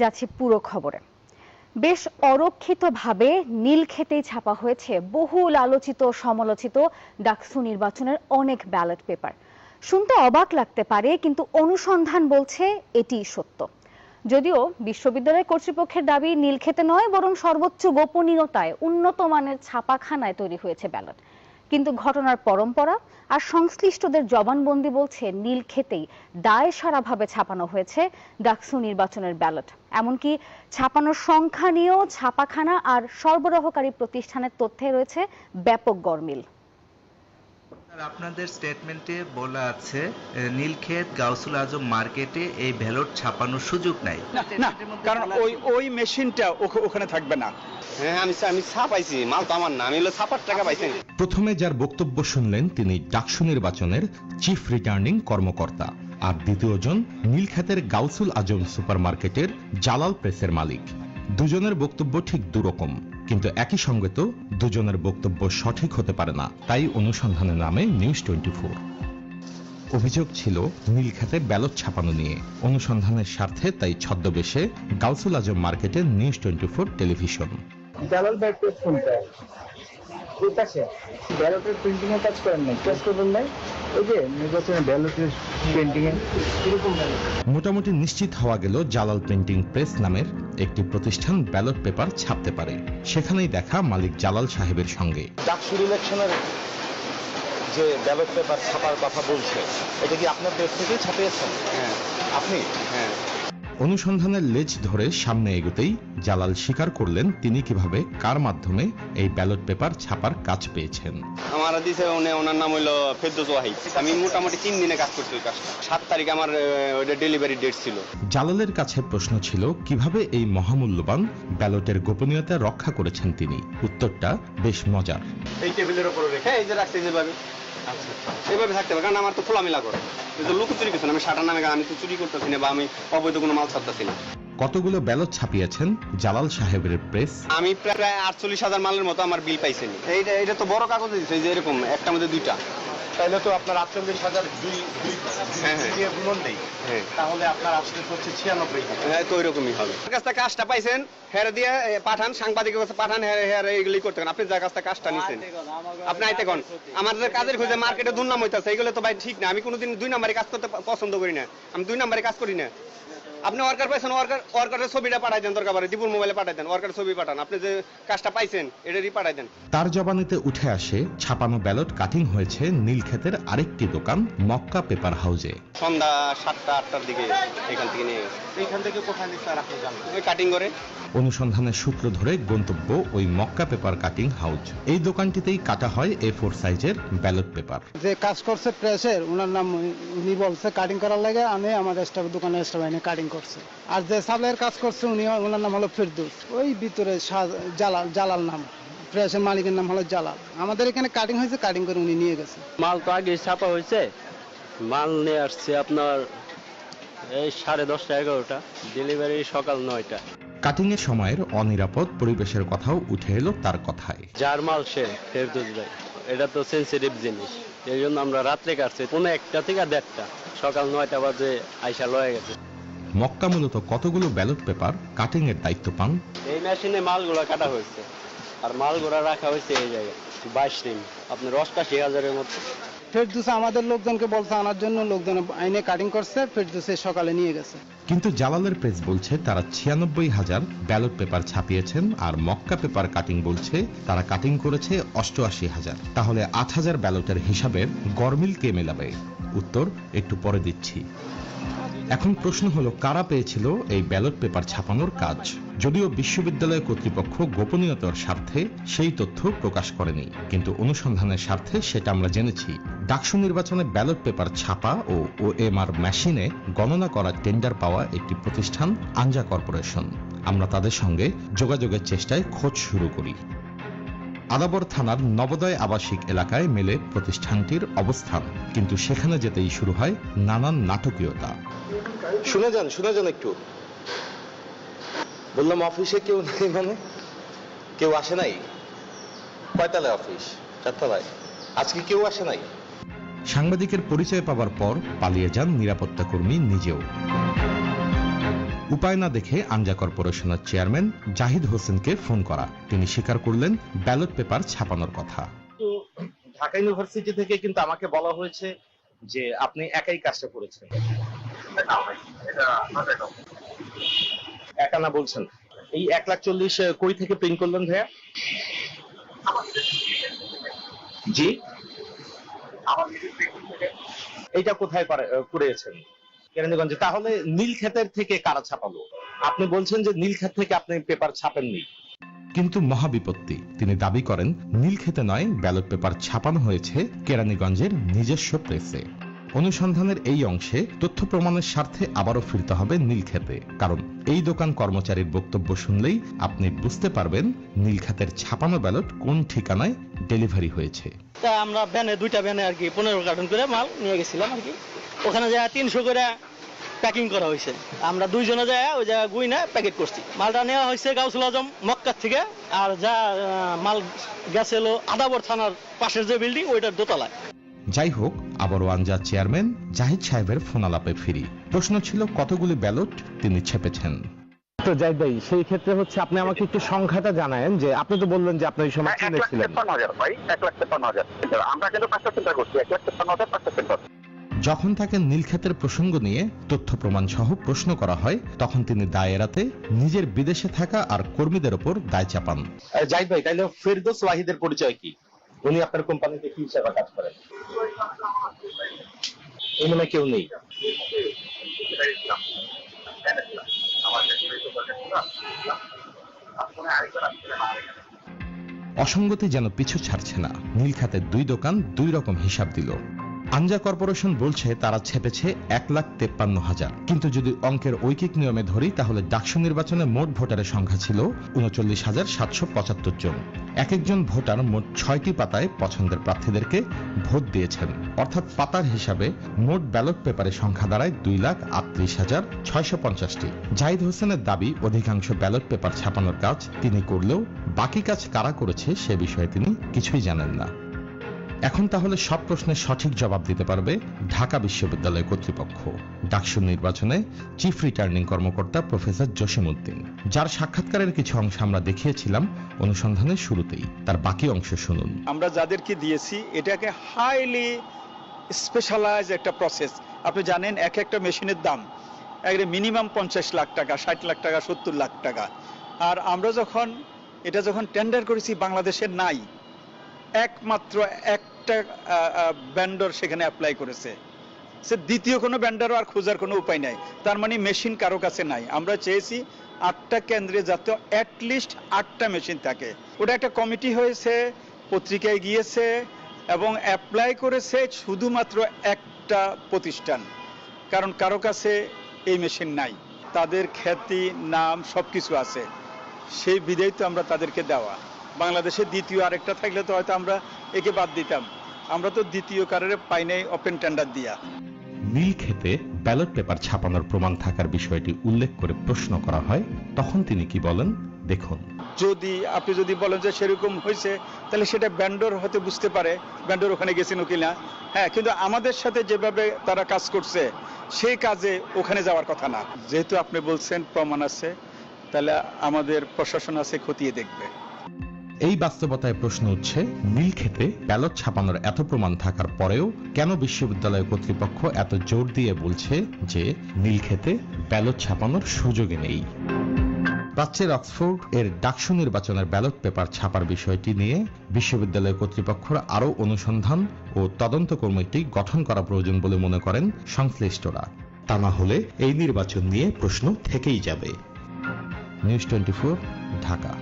যাচ্ছি পুরো খবরে। বেশ অরক্ষিতভাবে নীলক্ষেতেই ছাপা হয়েছে বহুল আলোচিত, সমালোচিত ডাকসু নির্বাচনের অনেক ব্যালট পেপার। শুনতে অবাক লাগতে পারে, কিন্তু অনুসন্ধান বলছে এটিই সত্য। যদিও বিশ্ববিদ্যালয় কর্তৃপক্ষের দাবি নীলক্ষেতে নয়, বরং সর্বোচ্চ গোপনীয়তায় উন্নত মানের ছাপাখানায় তৈরি হয়েছে ব্যালট। কিন্তু ঘটনার পরম্পরা আর সংশ্লিষ্টদের জবানবন্দি বলছে নীল খেতেই দায় সারাভাবে ছাপানো হয়েছে ডাকসু নির্বাচনের ব্যালট। এমনকি ছাপানোর সংখ্যা নিয়েও ছাপাখানা আর সরবরাহকারী প্রতিষ্ঠানের তথ্যে রয়েছে ব্যাপক গরমিল। আপনাদের স্টেটমেন্টে বলা আছে নীলক্ষেত গাউসুল আজম মার্কেটে এই ব্যালট ছাপানোর সুযোগ নাই। না না কারণ ওই ওই মেশিনটা ওখানে থাকবে না। হ্যাঁ আমি আমি ছাপাইছি মাল তো আমার না আমি হলো ছাপার টাকা পাইছি। প্রথমে যার বক্তব্য শুনলেন তিনি ডাকসু নির্বাচনের চিফ রিটার্নিং কর্মকর্তা আর দ্বিতীয়জন নীলক্ষেতের গাউসুল আজম সুপারমার্কেটের জালাল প্রেসের মালিক। দুজনের বক্তব্য ঠিক দুরকম। কিন্তু একই সঙ্গে তো দুজনের বক্তব্য সঠিক হতে পারে না, তাই অনুসন্ধানের নামে নিউজ টোয়েন্টি ফোর। অভিযোগ ছিল নীলখাতে ব্যালট ছাপানো নিয়ে, অনুসন্ধানের স্বার্থে তাই ছদ্মবেশে গাউসুল আজম মার্কেটের নিউজ টোয়েন্টি ফোর টেলিভিশন। ব্যালটের প্রিন্টিং এর কাজ করেন নাই। কাজ করবেন নাই? ওই যে নির্বাচনে ব্যালটের প্রিন্টিং এ। কীরকম মোটামুটি নিশ্চিত হওয়া গেল জালাল প্রিন্টিং প্রেস নামের একটি প্রতিষ্ঠান ব্যালট পেপার ছাপতে পারে। সেখানেই দেখা মালিক জালাল সাহেবের সঙ্গে। ডাকসুর ইলেকশনের যে ব্যালট পেপার ছাপার কথা বলছে এটা কি আপনার দেশ থেকেই ছাপিয়েছেন? হ্যাঁ। আপনি? হ্যাঁ। অনুসন্ধানের লেজ ধরে সামনে এগোতেই জালাল স্বীকার করলেন তিনি কীভাবে কার মাধ্যমে এই ব্যালট পেপার ছাপার কাজ পেয়েছেন। আমার দিছে উনি ওনার নাম হইল ফেরদৌস ওয়াহিদ। আমি মোটামুটি তিন দিনে কাজ করছি ওই কাজটা। সাত তারিখ আমার ওইটা ডেলিভারি ডেট ছিল। জালালের কাছে প্রশ্ন ছিল কীভাবে এই মহামূল্যবান ব্যালটের গোপনীয়তা রক্ষা করেছেন তিনি? উত্তরটা বেশ মজার। এই টেবিলের উপরে রেখে। হ্যাঁ এই যে রাখতে যেভাবে। আচ্ছা এইভাবে থাকতে হবে, কারণ আমার তো খোলামেলা করে লোক চুরি করছে আমি সাটার নামে আমি তো চুরি করতেছি না বা আমি অবৈধ কোনো মাল ছাড়তেছি না। কতগুলো ব্যালট ছাপিয়েছেন জালাল সাহেবের প্রেস আমি প্রায় আটচল্লিশ হাজার মালের মতো আমার বিল পাইছেন। এইটা এটা তো বড় কাগজে দিচ্ছে যে এরকম একটা মধ্যে দুইটা। তাহলে তো আপনার আটচল্লিশ হাজার দুই হ্যাঁ, হ্যাঁ। গুণন নেই। হ্যাঁ। তাহলে আপনার আসলে হচ্ছে ছিয়ানব্বই হাজার। হ্যাঁ তো ওইরকমই হবে। আমার কাছ থেকে কাজটা পাইছেন হেরে দিয়ে পাঠান সাংবাদিকের কাছে পাঠান হেরে হেরে এইগুলি করতে হবে। আপনি যার কাছ থেকে কাজটা নিছেন। আপনি আইতে কোন? আমাদের কাজের খুঁজে মার্কেটে দুর্নাম হইতেছে এইগুলো তো ভাই ঠিক না। আমি কোনোদিন দুই নম্বরে কাজ করতে পছন্দ করি না। আমি দুই নম্বরে কাজ করি না। আপনি ওয়ার্কার পাইছেন ওয়ার্কার ওয়ার্কারের ছবিটা পাঠাই দেন দরকার পড়ে দীপুর মোবাইলে পাঠাই দেন ওয়ার্কারের ছবি পাঠান। আপনি যে কাজটা পাইছেন এটারই পাঠাই দেন। তার জবানিতে উঠে আসে ছাপানো ব্যালট কাটিং হয়েছে নীলক্ষেতের আরেকটি দোকান মক্কা পেপার হাউজে সন্ধ্যা সাতটা আটটার দিকে এখান থেকে নিয়ে গেছে। এইখান থেকে কোথায় নিচ্ছে আর আপনি জানেন ওই কাটিং করে। অনুসন্ধানের সূত্র ধরে গন্তব্য ওই মক্কা পেপার কাটিং হাউজ এই দোকানটিতেই কাটা হয় এ ফোর সাইজের ব্যালট পেপার যে কাজ করছে প্রেসের ওনার নাম উনি বলছে কাটিং করার লাগে আমি আমাদের স্টাফ দোকানের স্টাফ এনে কাটিং করছে। আর যে সাপ্লাইয়ের কাজ করছে উনি ওনার নাম হলো ফিরদৌস। ওই ভিতরে জালাল জালাল নাম। প্রেসের মালিকের নাম হলো জালাল। আমাদের এখানে কাটিং হয়েছে কাটিং করে উনি নিয়ে গেছে। মাল তো আগে ছাপা হয়েছে। মাল নিয়ে আসছে আপনার এই সাড়ে দশটা এগারোটা। ডেলিভারি সকাল নয়টা। কাটিং এর সময়ের অনিরাপদ পরিবেশের কথাও উঠে এলো তার কথায়। যার মাল সে ফেরদৌস ভাই। এটা তো সেন্সিটিভ জিনিস। এই জন্য আমরা রাত্রে কাটছি কোনো একটা থেকে দেড়টা। সকাল নয়টা বাজে আইসা লয়ে গেছে। মক্কা মূলত কতগুলো ব্যালট পেপার কাটিং এর দায়িত্ব পান? এই মেশিনে মালগুলো কাটা হয়েছে। আর মালগুলো রাখা হয়েছে এই জায়গায়। বাইশ দিন। আপনার অষ্টাশি হাজারের মতো। ফেরদুস আমাদের লোকজনকে বলছে আনার জন্য লোকজন আইনে কাটিং করছে ফেরদুসে সকালে নিয়ে গেছে। কিন্তু জালালের প্রেস বলছে তারা ছিয়ানব্বই হাজার ব্যালট পেপার ছাপিয়েছেন আর মক্কা পেপার কাটিং বলছে তারা কাটিং করেছে অষ্টআশি হাজার। তাহলে আট হাজার ব্যালটের হিসাবের গরমিল কে মেলাবে? উত্তর একটু পরে দিচ্ছি। এখন প্রশ্ন হলো, কারা পেয়েছিল এই ব্যালট পেপার ছাপানোর কাজ? যদিও বিশ্ববিদ্যালয় কর্তৃপক্ষ গোপনীয়তার স্বার্থে সেই তথ্য প্রকাশ করেনি, কিন্তু অনুসন্ধানের স্বার্থে সেটা আমরা জেনেছি। ডাকসু নির্বাচনে ব্যালট পেপার ছাপা ও ওএমআর মেশিনে গণনা করা টেন্ডার পাওয়া একটি প্রতিষ্ঠান, আঞ্জা কর্পোরেশন। আমরা তাদের সঙ্গে যোগাযোগের চেষ্টায় খোঁজ শুরু করি। আদাবর থানার নবোদয় আবাসিক এলাকায় মেলে প্রতিষ্ঠানটির অবস্থান, কিন্তু সেখানে যেতেই শুরু হয় নানান নাটকীয়তা। শুনে যান শুনে যান একটু। বললাম অফিসে কেউ নেই মানে? কেউ আসে নাই? কয়তলায় অফিস? চারতলায়। আজকে কেউ আসে নাই? সাংবাদিকের পরিচয় পাওয়ার পর পালিয়ে যান নিরাপত্তা কর্মী নিজেও। উপায় না দেখে আঞ্জা কর্পোরেশনের চেয়ারম্যান জাহিদ হোসেনকে ফোন করা। তিনি স্বীকার করলেন ব্যালট পেপার ছাপানোর কথা। ঢাকা ইউনিভার্সিটি থেকে কিন্তু আমাকে বলা হয়েছে যে আপনি একাই কাজটা করেছেন। একা না বলছেন। এই এক লাখ চল্লিশ কই থেকে প্রিন্ট করলেন ভাইয়া? জি। এইটা কোথায় করে- করেছেন কেরানীগঞ্জে। তাহলে নীলক্ষেতের থেকে কারা ছাপালো? আপনি বলছেন যে নীলক্ষেত থেকে আপনি পেপার ছাপেননি। কিন্তু মহাবিপত্তি। তিনি দাবি করেন, নীলক্ষেতে নয়, ব্যালট পেপার ছাপানো হয়েছে কেরানীগঞ্জের নিজস্ব প্রেসে অনুসন্ধানের এই অংশে তথ্য প্রমাণের স্বার্থে আবারও ফিরতে হবে নীলক্ষেতে। কারণ এই দোকান কর্মচারীর বক্তব্য শুনলেই আপনি বুঝতে পারবেন নীলক্ষেতের ছাপানো ব্যালট কোন ঠিকানায় ডেলিভারি হয়েছে। তা আমরা ভ্যানে, দুইটা ভ্যানে আর কি পনেরো কার্টন করে মাল নিয়ে গেছিলাম আর কি। ওখানে যায় তিনশো করে প্যাকিং করা হয়েছে। আমরা দুইজনে যায় ওই জায়গায় গুই না প্যাকেট করছি। মালটা নেওয়া হয়েছে গাউসুল আজম মক্কার থেকে। আর যা মাল গেছে হলো আদাবর থানার পাশের যে বিল্ডিং ওইটার দোতলায়। যাই হোক আবারও আনজার চেয়ারম্যান জাহিদ সাহেবের ফোনালাপে ফিরি। প্রশ্ন ছিল কতগুলি ব্যালট তিনি ছেপেছেন? তো জাহিদ ভাই সেই ক্ষেত্রে হচ্ছে আপনি আমাকে একটু সংখ্যাটা জানায়েন যে আপনি তো বললেন যে আপনি ওই সময় চীনে ছিলেন। যখন তাকে নীলক্ষেতের প্রসঙ্গ নিয়ে তথ্য প্রমাণ সহ প্রশ্ন করা হয় তখন তিনি দায় এড়াতে নিজের বিদেশে থাকা আর কর্মীদের ওপর দায় চাপান। জাহিদ ভাই তাহলে ফেরদৌস ওয়াহিদের পরিচয় কি? উনি আপনার কোম্পানিতে কি হিসাবে কাজ করেন? এই মনে কেউ নেই। অসঙ্গতি যেন পিছু ছাড়ছে না নীলখাতের দুই দোকান দুই রকম হিসাব দিল। আঞ্জা কর্পোরেশন বলছে তারা ছেপেছে এক লাখ তেপ্পান্ন হাজার। কিন্তু যদি অঙ্কের ঐকিক নিয়মে ধরি, তাহলে ডাকসু নির্বাচনে মোট ভোটারের সংখ্যা ছিল উনচল্লিশ হাজার সাতশো পঁচাত্তর জন। এক একজন ভোটার মোট ছয়টি পাতায় পছন্দের প্রার্থীদেরকে ভোট দিয়েছেন। অর্থাৎ পাতার হিসাবে মোট ব্যালট পেপারের সংখ্যা দাঁড়ায় দুই লাখ আটত্রিশ হাজার ছয়শো পঞ্চাশটি। জাহিদ হোসেনের দাবি, অধিকাংশ ব্যালট পেপার ছাপানোর কাজ তিনি করলেও বাকি কাজ কারা করেছে সে বিষয়ে তিনি কিছুই জানেন না। এখন তাহলে সব প্রশ্নের সঠিক জবাব দিতে পারবে ঢাকা বিশ্ববিদ্যালয় কর্তৃপক্ষ। ডাকসু নির্বাচনে চিফ রিটার্নিং কর্মকর্তা প্রফেসর জসিম উদ্দিন যার সাক্ষাৎকারের কিছু অংশ আমরা দেখিয়েছিলাম অনুসন্ধানের শুরুতেই। তার বাকি অংশ শুনুন। আমরা যাদেরকে দিয়েছি, এটাকে হাইলি স্পেশালাইজ একটা প্রসেস আপনি জানেন, এক একটা মেশিনের দাম একবারে মিনিমাম পঞ্চাশ লাখ টাকা, ষাট লাখ টাকা, সত্তর লাখ টাকা। আর আমরা যখন, এটা যখন টেন্ডার করেছি বাংলাদেশের নাই। একমাত্র একটা ব্যান্ডর সেখানে অ্যাপ্লাই করেছে। সে দ্বিতীয় কোনো ব্যান্ডারও আর খোঁজার কোনো উপায় নাই। তার মানে মেশিন কারও কাছে নাই। আমরা চেয়েছি আটটা কেন্দ্রে যাতে অ্যাটলিস্ট আটটা মেশিন থাকে। ওটা একটা কমিটি হয়েছে, পত্রিকায় গিয়েছে এবং অ্যাপ্লাই করেছে শুধুমাত্র একটা প্রতিষ্ঠান। কারণ কারও কাছে এই মেশিন নাই। তাদের খ্যাতি, নাম সবকিছু আছে। সেই তো আমরা তাদেরকে দেওয়া। বাংলাদেশে দ্বিতীয় আরেকটা থাকলে তো হয়তো আমরা একে বাদ দিতাম। আমরা তো দ্বিতীয় কারণে পাই নাই ওপেন টেন্ডার দিয়া। নীলক্ষেতে ব্যালট পেপার ছাপানোর প্রমাণ থাকার বিষয়টি উল্লেখ করে প্রশ্ন করা হয় তখন তিনি কি বলেন? দেখুন। যদি আপনি যদি বলেন যে সেরকম হয়েছে তাহলে সেটা ব্যান্ডর হয়তো বুঝতে পারে ব্যান্ডর ওখানে গেছিল কিনা হ্যাঁ কিন্তু আমাদের সাথে যেভাবে তারা কাজ করছে সেই কাজে ওখানে যাওয়ার কথা না। যেহেতু আপনি বলছেন প্রমাণ আছে তাহলে আমাদের প্রশাসন আছে খতিয়ে দেখবে। এই বাস্তবতায় প্রশ্ন উঠছে, নীলক্ষেতে ব্যালট ছাপানোর এত প্রমাণ থাকার পরেও কেন বিশ্ববিদ্যালয় কর্তৃপক্ষ এত জোর দিয়ে বলছে যে নীলক্ষেতে ব্যালট ছাপানোর সুযোগই নেই? প্রাচ্যের অক্সফোর্ড এর ডাকসু নির্বাচনের ব্যালট পেপার ছাপার বিষয়টি নিয়ে বিশ্ববিদ্যালয় কর্তৃপক্ষের আরও অনুসন্ধান ও তদন্ত কমিটি গঠন করা প্রয়োজন বলে মনে করেন সংশ্লিষ্টরা। তা না হলে এই নির্বাচন নিয়ে প্রশ্ন থেকেই যাবে। News twenty Dhaka.